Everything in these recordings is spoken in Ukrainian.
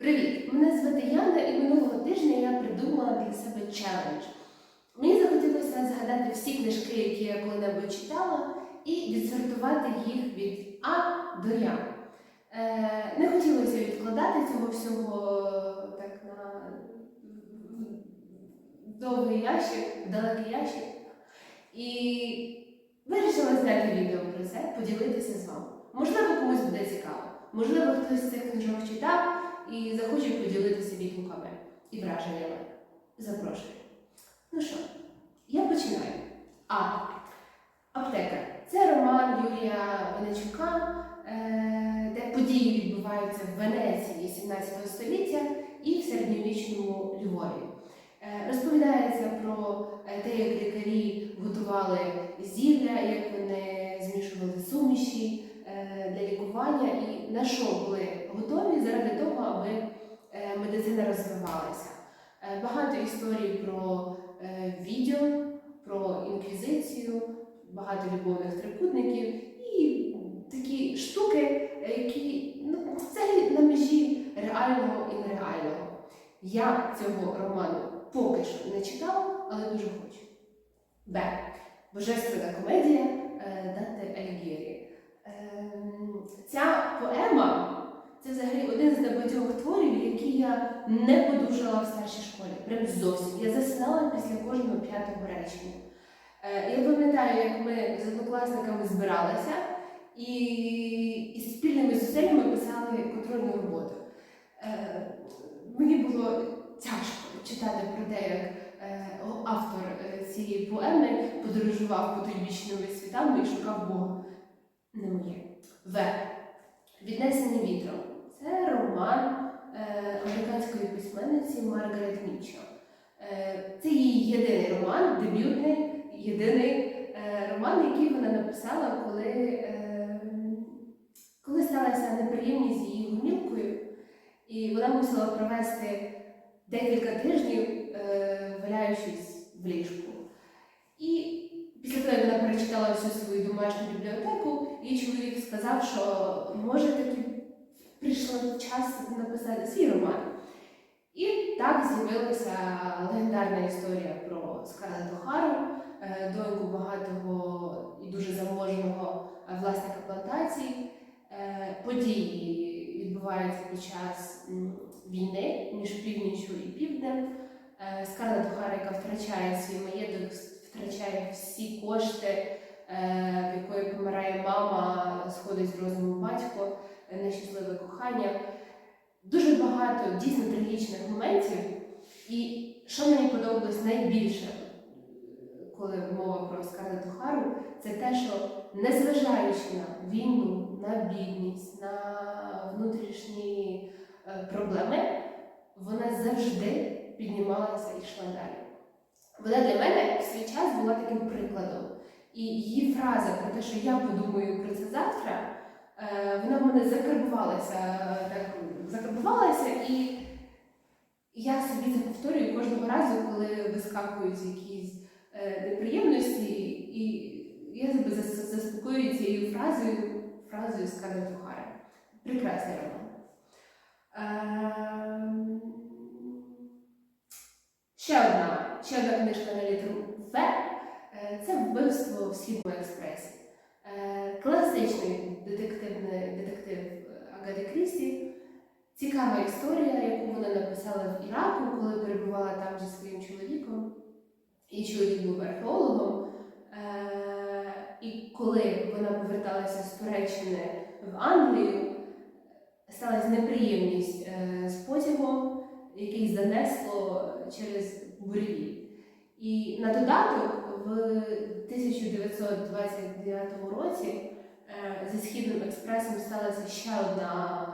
Привіт! Мене звати Яна, і минулого тижня я придумала для себе челендж. Мені захотілося згадати всі книжки, які я коли-небудь читала, і відсортувати їх від А до Я. Е, не хотілося відкладати цього всього е, так на довгий ящик, далекий ящик. І вирішила зняти відео про це, поділитися з вами. Можливо, комусь буде цікаво. Можливо, хтось з цих книжок читав і захоче поділитися відгуками і враженнями. Запрошую. Ну що, я починаю. А. Аптека. Це роман Юрія Венечука, е, де події відбуваються в Венеції 17 століття і в середньовічному Львові. Е, Розповідається про е, те, як лікарі готували зілля, як вони змішували суміші для лікування і на що були готові заради того, аби е, медицина розвивалася. Е, Багато історій про е, відьом, про інквізицію, багато любовних трикутників і такі штуки, які ну, взагалі на межі реального і нереального. Я цього роману поки що не читала, але дуже хочу. Б. Божественна комедія Данте Алігєрі. Ем, Ця поема це взагалі один з небагатьох творів, які я не подужала в старшій школі. Прям зовсім. Я засинала після кожного п'ятого речення. Е, Я пам'ятаю, як ми з однокласниками збиралися і, і спільними зусиллями писали контрольну роботу. Е, Мені було тяжко читати про те, як е, автор цієї поеми подорожував по потойбічними світами і шукав Бога. Не моє. В. Віднесені вітром. Це роман е, американської письменниці Маргарет Мітчелл. Е, це її єдиний роман, дебютний, єдиний е, роман, який вона написала, коли, е, коли сталася неприємність з її гумілкою, і вона мусила провести декілька тижнів, валяючись в ліжку. І після того, як вона перечитала всю свою домашню бібліотеку, її чоловік сказав, що може таки прийшло час написати свій роман. І так з'явилася легендарна історія про Скарлетт Охару, е, доньку багатого і дуже заможного е, власника плантації. Е, Події відбуваються під час війни між північчю і півднем. Скарлетт Охара, яка втрачає свій маєток, втрачає всі кошти, в якої помирає мама, сходить з розуму батько, нещасливе кохання. Дуже багато дійсно трагічних моментів. І що мені подобалось найбільше, коли мова про Скарлетт Охару, це те, що незважаючи на війну, на бідність, на внутрішні е, проблеми, вона завжди піднімалася і йшла далі. Вона для мене в свій час була таким прикладом. І її фраза про те, що я подумаю про це завтра, е, вона в мене закарбувалася, е, так, закарбувалася, і я собі це повторюю кожного разу, коли вискакують якісь е, неприємності, і я себе заспокоюю цією фразою, фразою Скарлетт Охара. Прекрасний роман. Ем, Ще одна, ще одна книжка на літеру В. Е, Це вбивство в Східному експресі. Е, Класичний Цікава історія, яку вона написала в Іраку, коли перебувала там зі своїм чоловіком. І чоловік був археологом. Е, І коли вона поверталася з Туреччини в Англію, сталася неприємність е, з потягом, який занесло через буревій. І на додаток в 1929 році е, зі східним експресом сталася ще одна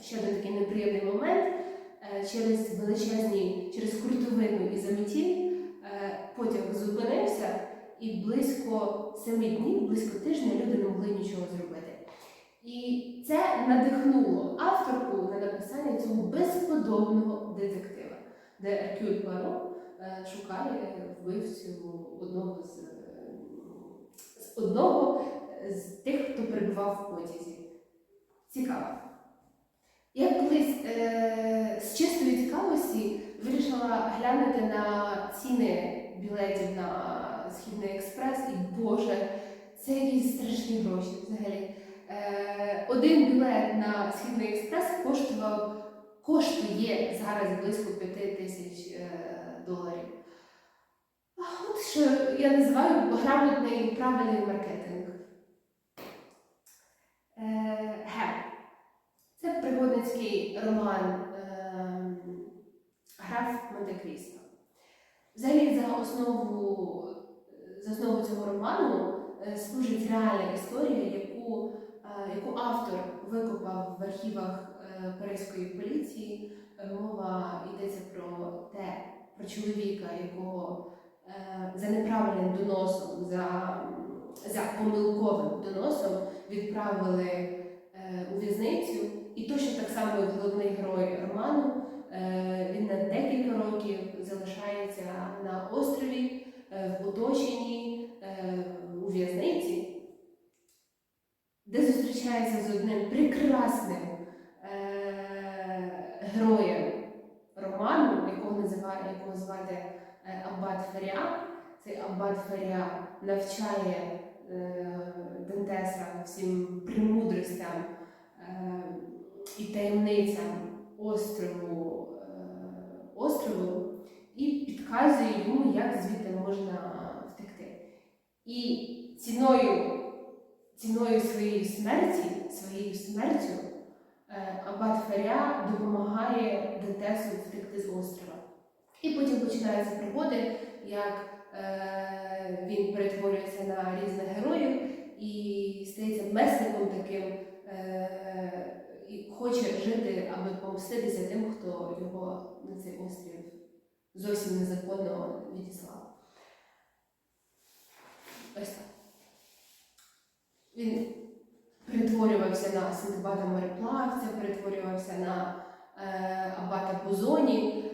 ще один такий неприємний момент. Е, Через величезні, через крутовину і заметіль е, потяг зупинився, і близько семи днів, близько тижня люди не могли нічого зробити. І це надихнуло авторку на написання цього безподобного детектива, де Еркюль Пуаро е, шукає вбивцю одного з, з одного з тих, хто перебував в потязі. Цікаво. Я колись е, вирішила глянути на ціни білетів на Східний експрес, і Боже, це якісь страшні гроші взагалі. Е, один білет на Східний експрес коштував, коштує зараз близько 5 тисяч е, доларів. От що я називаю грамотний правильний маркетинг. Пригодницький роман ем, граф Монте-Крісто. Взагалі, за основу, за основу цього роману е, служить реальна історія, яку, е, яку автор викопав в архівах е, Паризької поліції. Мова йдеться про те, про чоловіка, якого за неправильним доносом, за, за помилковим доносом відправили у в'язницю. І точно так само, головний герой роману, е, він на декілька років залишається на острові е, в оточенні е, у в'язниці, де зустрічається з одним прекрасним героєм роману, якого називає, якого звати Аббат Фаря. Цей Аббат Фаря навчає Дантеса всім премудростям і таємницям острову, е, острову і підказує йому, як звідти можна втекти. І ціною, ціною своєї смерті, своєю смертю, е, Аббат Фаря допомагає Дантесу втекти з острова. І потім починаються пригоди, як е, він перетворюється на різних героїв і стається месником таким е, і хоче жити, аби помститися тим, хто його на цей острів зовсім незаконно відіслав. Ось так. Він перетворювався на Синтбада мореплавця, перетворювався на е, Абата Бузоні.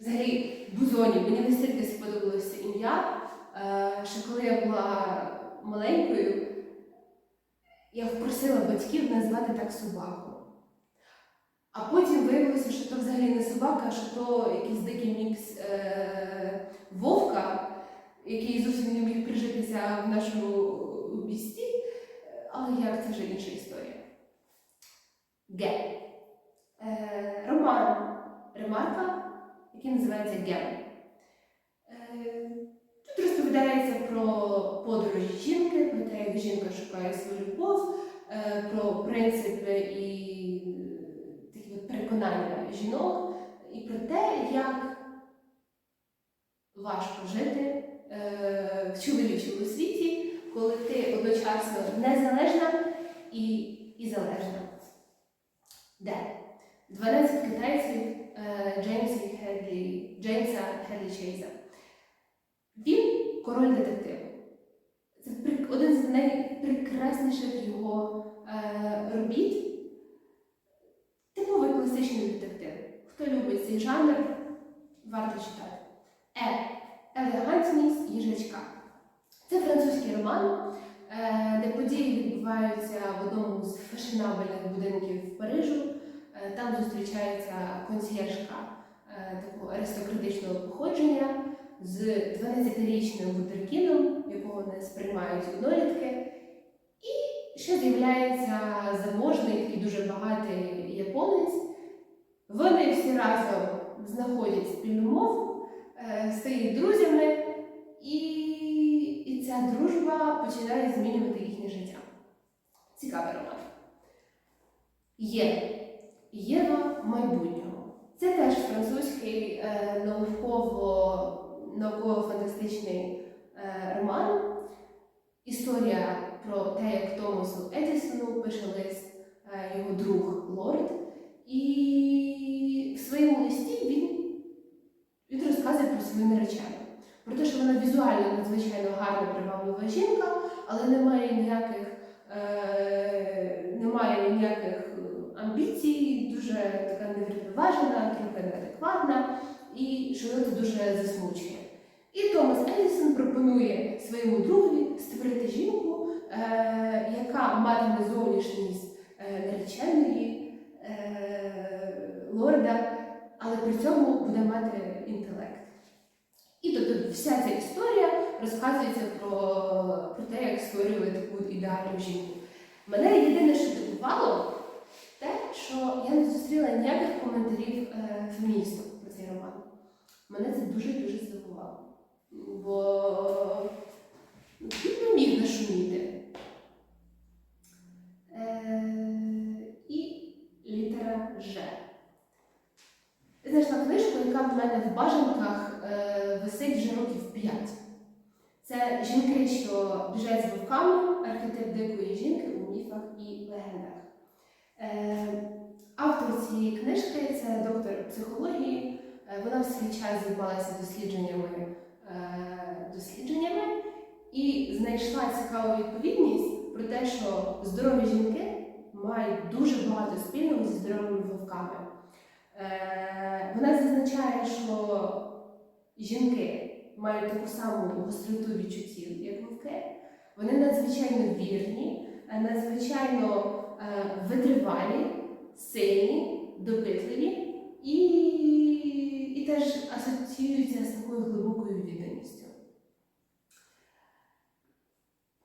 Взагалі, Бузоні, мені настільки сподобалося ім'я, е, що коли я була маленькою, я попросила батьків назвати так собаку. А потім виявилося, що то взагалі не собака, а що то якийсь дикий мікс е- вовка, який зовсім не міг прижитися в нашому місті. Але як це вже інша історія. Ге. Е- роман Ремарка, який називається Ге. Е- розповідається про подорожі жінки, про те, як жінка шукає свою любов, е, про принципи і е, такі переконання жінок, і про те, як важко жити е, в чоловічому світі, коли ти одночасно незалежна і, і залежна. Де? 12 китайців Джеймса Хедлі Чейза. Він король детективу. Це один з найпрекрасніших його е, робіт. Типовий класичний детектив. Хто любить цей жанр, варто читати. Е. Елегантність їжачка. Це французький роман, е, де події відбуваються в одному з фешенабельних будинків Парижу. Е, Там зустрічається консьєржка е, такого аристократичного походження з 12-річним Вутеркіном, якого не сприймають однолітки. І ще з'являється заможний, такий дуже багатий японець. Вони всі разом знаходять спільну мову, е, стають друзями, і, і ця дружба починає змінювати їхнє життя. Цікавий роман. Є Єва майбутнього. Це теж французький е, науково, науково-фантастичний е, роман. Історія про те, як Томасу Едісону пише лист е, його друг Лорд. І в своєму листі він, він розказує про свою наречену. Про те, що вона візуально надзвичайно гарна, приваблива жінка, але не має ніяких, е, немає ніяких амбіцій, дуже така неврівноважена, трохи неадекватна, і що це дуже засмучує. Своєму другові створити жінку, е, яка матиме зовнішність е, нареченої е, лорда, але при цьому буде мати інтелект. І тобто вся ця історія розказується про, про те, як створювали таку ідеальну жінку. Мене єдине, що дивувало, те, що я не зустріла ніяких коментарів е, феміністок про цей роман. Мене це дуже-дуже здивувало. Бо він не міг нашуміти. Е, і літера Ж. Знайшла книжку, яка в мене в бажанках е, висить вже років 5. Це жінки, що біжать з вовками, архетип дикої жінки у міфах і легендах. Е, автор цієї книжки це доктор психології. Е, вона в свій час займалася дослідженнями, е, дослідженнями і знайшла цікаву відповідність про те, що здорові жінки мають дуже багато спільного зі здоровими вовками. Е, Вона зазначає, що жінки мають таку саму гостроту відчуттів, як вовки. Вони надзвичайно вірні, е, надзвичайно е, витривалі, сильні, допитливі і, і теж асоціюються з такою глибокою відданістю.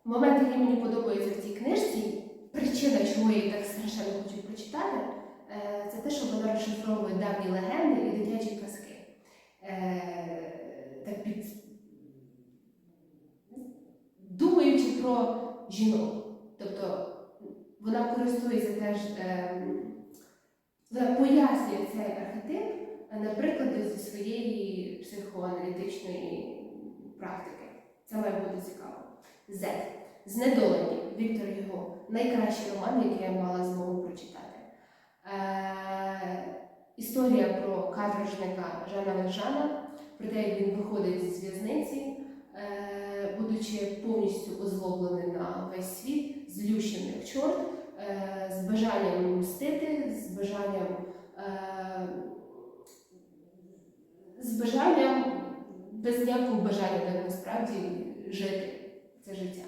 Момент, який мені подобається в цій книжці, причина, чому я її так страшенно хочу прочитати, е, це те, що вона розшифровує давні легенди і дитячі казки. Е, Так під... Думаючи про жінок. Тобто вона користується теж, ем, вона пояснює цей архетип е, на прикладі зі своєї психоаналітичної практики. Це має бути цікаво. Z. Знедолені Віктор Юго. Найкращий роман, який я мала змогу прочитати. Е, історія про каторжника Жана Вержана, про те, як він виходить з в'язниці, е, будучи повністю озлоблений на весь світ, злющений як чорт, е, з бажанням мстити, з бажанням, е, з бажанням, без ніякого бажання насправді жити це життя.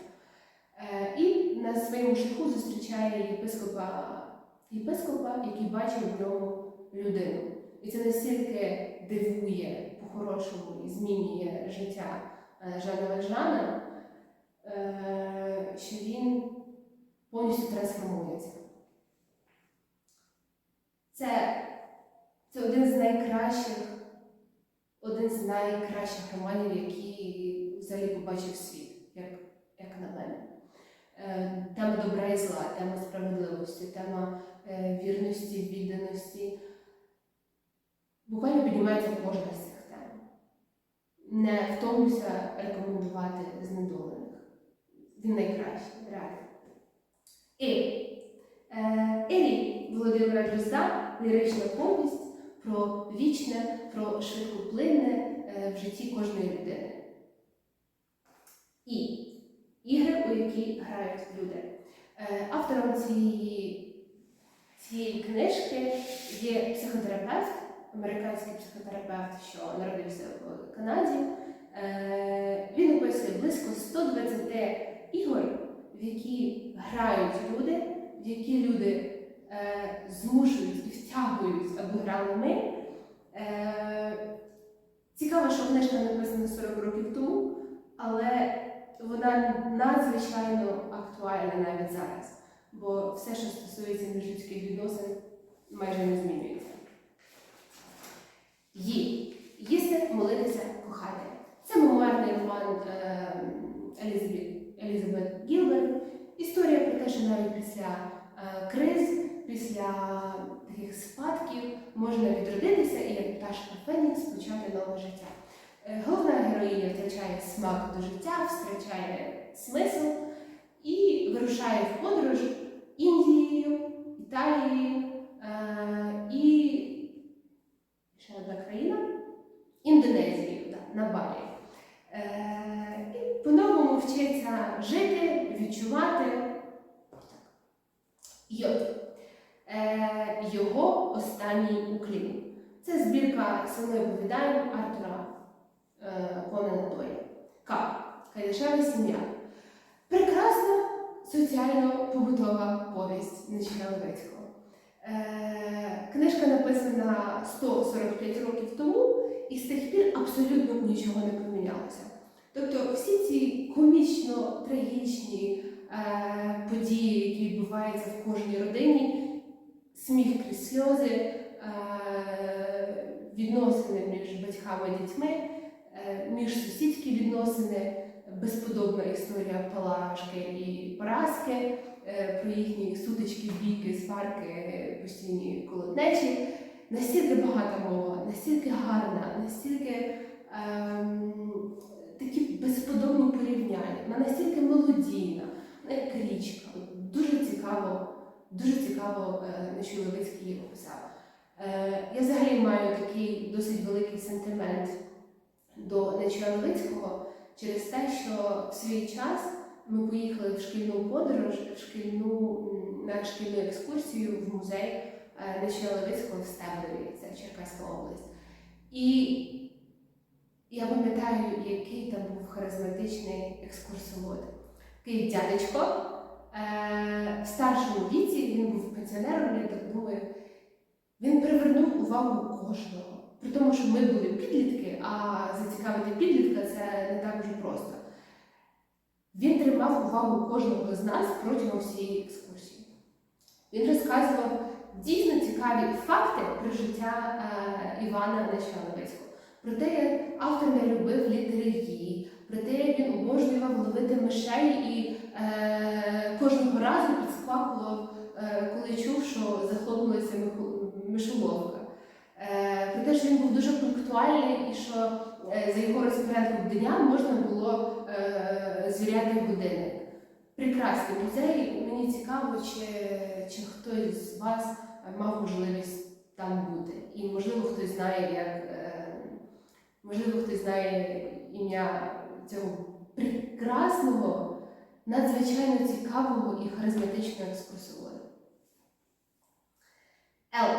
Е, І на своєму шляху зустрічає єпископа, єпископа, який бачив в ньому людину. І це настільки дивує по-хорошому і змінює життя е, Жана Вальжана, е, що він повністю трансформується. Це, це один з найкращих, один з найкращих романів, які взагалі побачив світ, як, як на мене. Е, Тема добра і зла, тема справедливості, тема е, вірності, відданості. Буквально піднімається кожна з цих тем. Не втомлюся рекомендувати знедолених. Він найкращий, реально. І Елі Володимира Дрозда лірична повість про вічне, про швидкоплинне е, в житті кожної людини. І ігри, у які грають люди. Е, Автором цієї, цієї книжки є психотерапевт, американський психотерапевт, що народився в Канаді. Е, Він описує близько 120 ігор, в які грають люди, в які люди змушують і втягують, аби грали ми. Е, Цікаво, що книжка написана 40 років тому, але вона надзвичайно актуальна навіть зараз, бо все, що стосується міжлюдських відносин, майже не змінюється. Ї. Їсти, молитися, кохати. Це мемуарний роман е, Елізабет, Гілберт. Історія про те, що навіть після е, криз, після таких спадків можна відродитися і як пташка Фенікс почати нове життя. Е, Головна героїня втрачає смак до життя, втрачає смисл і вирушає в подорож Індією, Італією е, і ще одна країна Індонезією, да, на Балі. Е, і по-новому вчиться жити, відчувати. Йод. Е, його останній уклін. Це збірка семи оповідань Артура е, Конана Дойля. К. Кайдашева сім'я. Прекрасна соціально-побутова повість Нечка Левицького. Е, книжка написана 145 років тому, і з тих пір абсолютно нічого не помінялося. Тобто всі ці комічно трагічні е, події, які відбуваються в кожній родині, сміх крізь сльози, е, відносини між батьками і дітьми, е, між сусідські відносини, безподобна історія Палашки і Параски, е, про їхні сутички, бійки, сварки, постійні колотнечі. Настільки багата мова, настільки гарна, настільки ем, такі безподобні порівняння, вона настільки мелодійна, вона як річка. Дуже цікаво, дуже цікаво е, Нечуйовицький її описав. Е, я взагалі маю такий досить великий сентимент до Нечуя Левицького через те, що в свій час ми поїхали в шкільну подорож, в шкільну, на шкільну екскурсію в музей е, Нечуя Левицького в Стеблеві, це Черкаська область. І я пам'ятаю, який там був харизматичний екскурсовод. Такий дядечко в старшому віці, він був пенсіонером, я так думаю, він привернув увагу кожного. При тому, що ми були підлітки, а зацікавити підлітка це не так вже просто. Він тримав увагу кожного з нас протягом всієї екскурсії. Він розказував дійсно цікаві факти про життя е, Івана Нечаловецького, про те, як автор не любив літери «і», про те, як він обожнював ловити мишей і е, кожного разу підскакував, е, коли чув, що захлопнулася мишоловка. Е, про те, що він був дуже пунктуальний і що е, за його розпорядком дня можна було е, звіряти годинник. Прекрасний музей. Мені цікаво, чи, чи хтось з вас мав можливість там бути. І можливо хтось знає, як е, можливо хтось знає ім'я цього прекрасного, надзвичайно цікавого і харизматичного екскурсовода. Ел.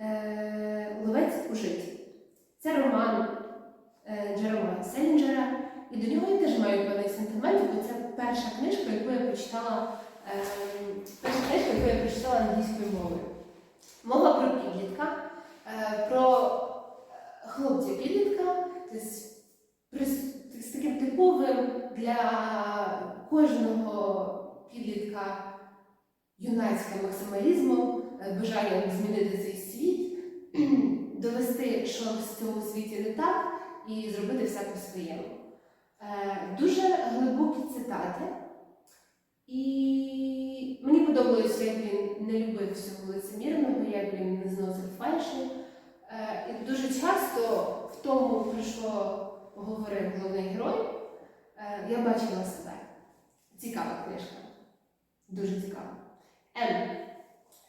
Е, Ловець у житті. Це роман е, Джерома Селінджера. І до нього я теж маю певний сентимент, бо це перша книжка, яку я прочитала, е, перша книжка, яку я прочитала англійською мовою. Мова про підлітка, про хлопця-підлітка з таким типовим для кожного підлітка юнацьким максималізмом, е, бажанням змінити цей світ, довести, що в цьому світі не так, і зробити все по-своєму. Е, Дуже глибокі цитати. І мені подобалося, як він не любив всього лицемірного, як він не зносив фальші. Е, І дуже часто в тому, про що говорив головний герой, я бачила себе. Цікава книжка. Дуже цікава. М.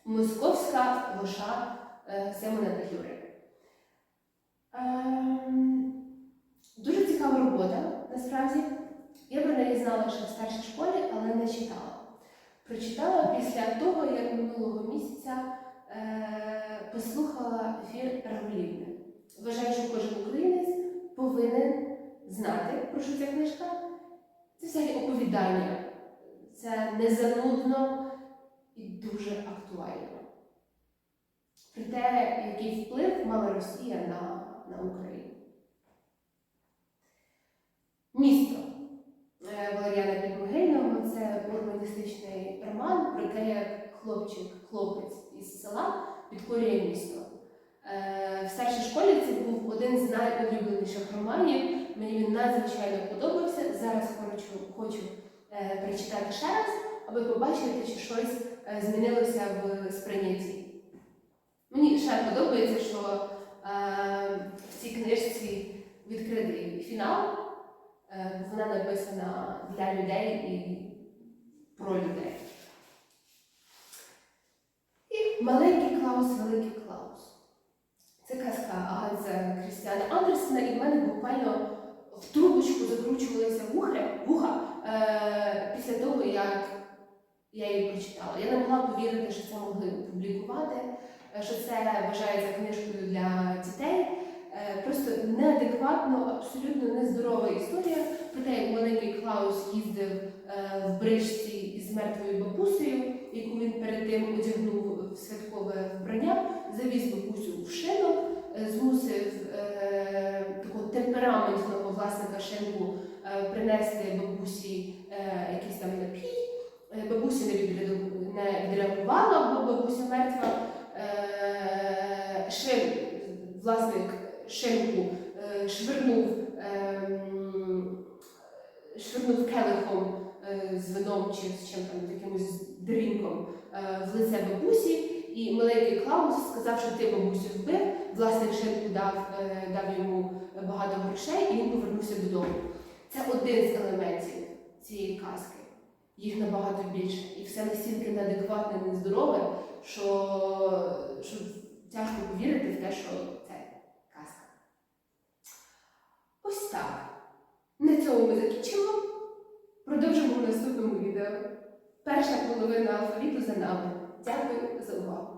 Московська лоша е, Симона Петлюри. Ем, Дуже цікава робота, насправді. Я про неї знала ще в старшій школі, але не читала. Прочитала після того, як минулого місяця е, послухала ефір Рагулівни. Вважаю, що кожен українець повинен знати, про що ця книжка. Це взагалі оповідання. Це незанудно і дуже актуально. Про те, який вплив мала Росія на, на Україну. Місто Е, Валеріана Підмогильного це урбаністичний роман про те, як хлопчик, хлопець із села підкорює місто. Е, В старшій школі це був один з найулюбленіших романів. Мені він надзвичайно подобався. Зараз хочу, хочу е, перечитати ще раз, аби побачити, чи щось е, змінилося в сприйнятті. Мені ще подобається, що в цій книжці відкритий фінал. Вона написана для людей і про людей. І маленький Клаус, великий Клаус. Це казка Ганса Крістіана Андерсена, і в мене буквально в трубочку закручувалися вуха, вуха е, після того, як я її прочитала. Я не могла повірити, що це могли опублікувати, е, що це вважається книжкою для дітей. Е, Просто неадекватно, абсолютно нездорова історія про те, як маленький Клаус їздив е, в бричці із мертвою бабусею, яку він перед тим одягнув в святкове вбрання, завіз бабусю в шинок, е, змусив е, темпераментного власника шинку е, принести бабусі е, якийсь там напій. Бабуся не, відреагувала, бо бабуся мертва. Шин, власник шинку швирнув, швирнув келихом з вином чи з чим там, якимось дрінком в лице бабусі. І маленький Клаус сказав, що ти бабусю вбив, власник шинку дав, е, дав йому багато грошей, і він повернувся додому. Це один з елементів цієї казки. Їх набагато більше. І все настільки неадекватне, нездорове, що, що тяжко повірити в те, що це казка. Ось так. На цьому ми закінчимо. Продовжимо в наступному відео. Перша половина алфавіту за нами. Дякую за увагу.